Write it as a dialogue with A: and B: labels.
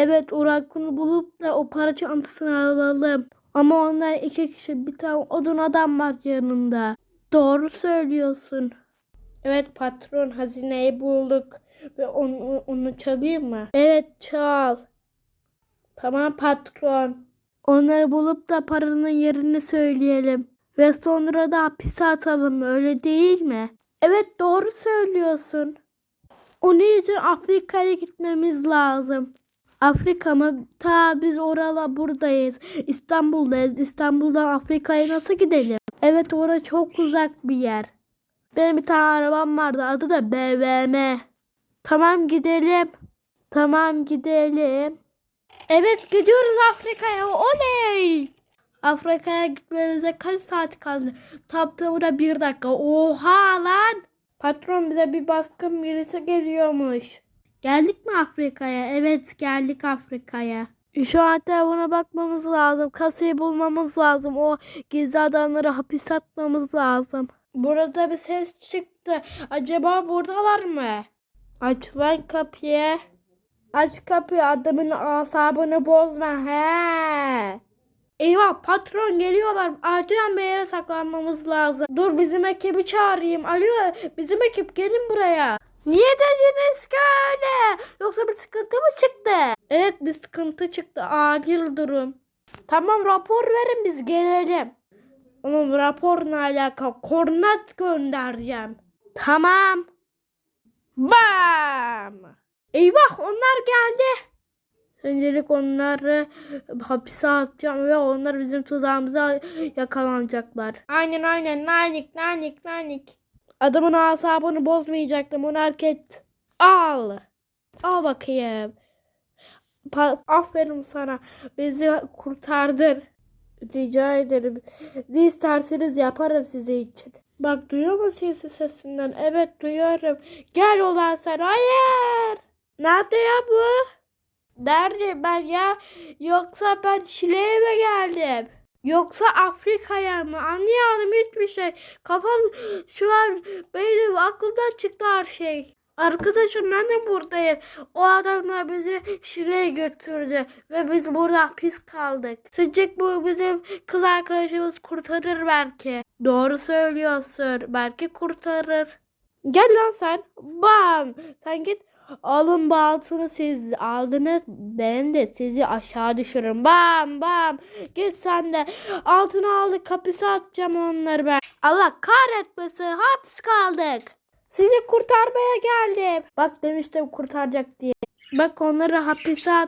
A: Evet Orakun'u bulup da o para çantasını alalım. Ama onlar iki kişi bir tane odun adam var yanında. Doğru söylüyorsun. Evet patron hazineyi bulduk. Ve onu, onu çalayım mı? Evet çal. Tamam patron. Onları bulup da paranın yerini söyleyelim. Ve sonra da hapise atalım öyle değil mi? Evet doğru söylüyorsun. Onun için Afrika'ya gitmemiz lazım. Afrika mı? Ta biz orala buradayız. İstanbul'dayız. İstanbul'dan Afrika'ya nasıl gidelim? Evet orası çok uzak bir yer. Benim bir tane arabam vardı. Adı da BVM. Tamam gidelim. Tamam gidelim. Evet gidiyoruz Afrika'ya. Oley! Afrika'ya gitmemize kaç saat kaldı? Tam tamına bir dakika. Oha lan! Patron bize bir baskın birisi geliyormuş. Geldik mi Afrika'ya? Evet geldik Afrika'ya. Şu an telefona bakmamız lazım. Kasayı bulmamız lazım. O gizli adamları hapis atmamız lazım. Burada bir ses çıktı. Acaba buradalar mı? Aç lan kapıyı. Aç kapıyı adamın asabını bozma he. Eyvah patron geliyorlar. Acilen bir yere saklanmamız lazım. Dur bizim ekibi çağırayım. Alo bizim ekip gelin buraya. Niye dediniz ki öyle? Yoksa bir sıkıntı mı çıktı? Evet bir sıkıntı çıktı. Acil durum. Tamam rapor verin biz gelelim. Oğlum raporla alakalı koordinat göndereceğim. Tamam. Bam! Eyvah onlar geldi. Öncelik onları hapise atacağım ve onlar bizim tuzağımıza yakalanacaklar. Aynen aynen nanik nanik nanik. Adamın asabını bozmayacaktım onu hareket. Al. Al bakayım. Pa- Aferin sana. Bizi kurtardın. Rica ederim. Ne isterseniz yaparım sizin için. Bak duyuyor musun sesi sesinden? Evet duyuyorum. Gel olan sen. Hayır. Nerede ya bu? Nerede ben ya? Yoksa ben Şile'ye mi geldim? Yoksa Afrika'ya mı? Anlayamadım hiçbir şey. Kafam şu an benim aklımdan çıktı her şey. Arkadaşım ben de buradayım. O adamlar bizi Şile'ye götürdü. Ve biz burada hapis kaldık. Sıcak bu bizim kız arkadaşımız kurtarır belki. Doğru söylüyorsun. Belki kurtarır. Gel lan sen. Bam. Sen git. Alın bu altını siz aldınız. Ben de sizi aşağı düşürürüm. Bam bam. Git sen de. Altını aldık. Hapise atacağım onları ben. Allah kahretmesin. Hapis kaldık. Sizi kurtarmaya geldim. Bak demiştim kurtaracak diye. Bak onları hapise at.